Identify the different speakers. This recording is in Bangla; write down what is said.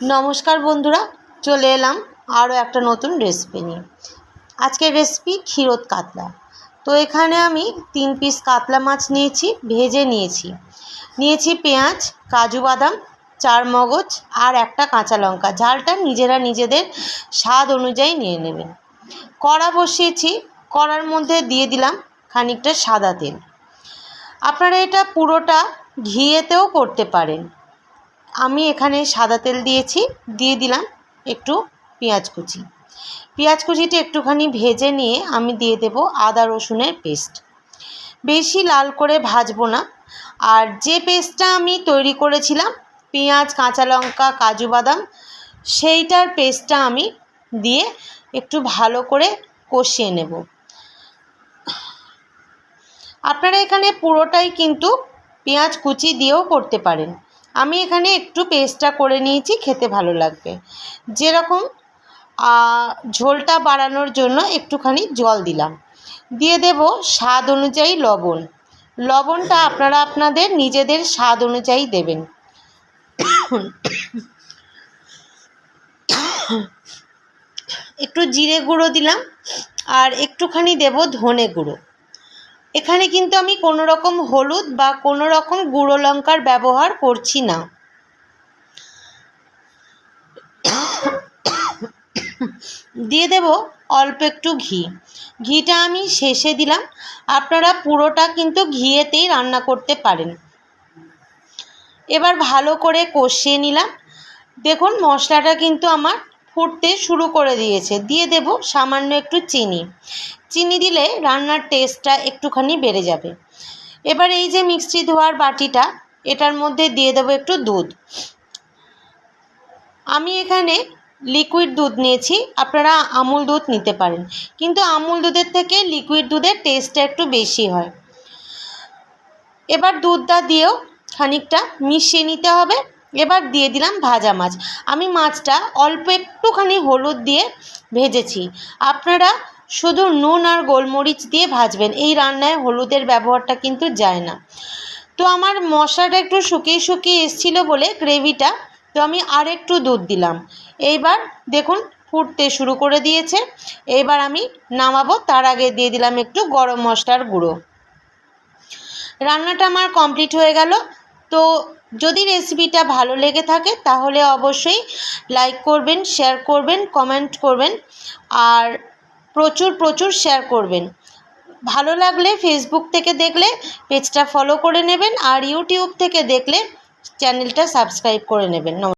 Speaker 1: নমস্কার বন্ধুরা, চলে এলাম আরও একটা নতুন রেসিপি নিয়ে। আজকের রেসিপি ক্ষীরোদ কাতলা। তো এখানে আমি তিন পিস কাতলা মাছ নিয়েছি, ভেজে নিয়েছি। নিয়েছি পেঁয়াজ, কাজু বাদাম, চার মগজ আর একটা কাঁচা লঙ্কা। ঝালটা নিজেরা নিজেদের স্বাদ অনুযায়ী নিয়ে নেবেন। কড়া বসিয়েছি, কড়ার মধ্যে দিয়ে দিলাম খানিকটা সাদা তেল। আপনারা এটা পুরোটা ঘিয়েতেও করতে পারেন। আমি এখানে সাদা তেল দিয়েছি, দিয়ে দিলাম একটু পেঁয়াজ কুচি। পেঁয়াজ কুচিটা একটুখানি ভেজে নিয়ে আমি দিয়ে দেব আদা রসুনের পেস্ট। বেশি লাল করে ভাজবো না। আর যে পেস্টটা আমি তৈরি করেছিলাম, পেঁয়াজ, কাঁচা লঙ্কা, কাজু বাদাম, সেইটার পেস্টটা আমি দিয়ে একটু ভালো করে কষিয়ে নেব। আপনারা এখানে পুরোটাই কিন্তু পেঁয়াজ কুচি দিয়েও করতে পারেন। আমি এখানে একটু পেস্টটা করে নিয়েছি, খেতে ভালো লাগবে। যেরকম ঝোলটা বাড়ানোর জন্য একটুখানি জল দিলাম। দিয়ে দেব স্বাদ অনুযায়ী লবণ। লবণটা আপনারা আপনাদের নিজেদের স্বাদ অনুযায়ী দেবেন। একটু জিরে গুঁড়ো দিলাম, আর একটুখানি দেব ধনে গুঁড়ো। এখানে কিন্তু আমি কোনো রকম হলুদ বা কোনো রকম গুঁড়ো লঙ্কার ব্যবহার করছি না। দিয়ে দেব অল্প একটু ঘি। ঘিটা আমি শেষে দিলাম। আপনারা পুরোটা কিন্তু ঘিয়েতেই রান্না করতে পারেন। এবার ভালো করে কষিয়ে নিলাম। দেখুন, মশলাটা কিন্তু আমার ফুটতে শুরু করে দিয়েছে। দিয়ে দেব সামান্য একটু চিনি। চিনি দিলে রান্নার টেস্টটা একটুখানি বেড়ে যাবে। এবার এই যে মিক্সি ধোয়ার বাটিটা, এটার মধ্যে দিয়ে দেবো একটু দুধ। আমি এখানে লিকুইড দুধ নিয়েছি, আপনারা আমুল দুধ নিতে পারেন। কিন্তু আমুল দুধের থেকে লিকুইড দুধের টেস্টটা একটু বেশি হয়। এবার দুধটা দিয়েও খানিকটা মিশিয়ে নিতে হবে। এবার দিয়ে দিলাম ভাজা মাছ। আমি মাছটা অল্প একটুখানি হলুদ দিয়ে ভেজেছি। আপনারা শুধু নুন আর গোলমরিচ দিয়ে ভাজবেন। এই রান্নায় হলুদের ব্যবহারটা কিন্তু যায় না। তো আমার মশলাটা একটু শুকিয়ে শুকিয়ে এসছিলো বলে গ্রেভিটা, তো আমি আর একটু দুধ দিলাম। এইবার দেখুন ফুটতে শুরু করে দিয়েছে। এইবার আমি নামাবো, তার আগে দিয়ে দিলাম একটু গরম মশলার গুঁড়ো। রান্নাটা আমার কমপ্লিট হয়ে গেল। তো যদি রেসিপিটা ভালো লেগে থাকে, তাহলে অবশ্যই লাইক করবেন শেয়ার করবেন কমেন্ট করবেন, আর প্রচুর প্রচুর শেয়ার করবেন। ভালো লাগলে ফেসবুক থেকে দেখলে পেজটা ফলো করে নেবেন, আর ইউটিউব থেকে দেখলে চ্যানেলটা সাবস্ক্রাইব করে নেবেন।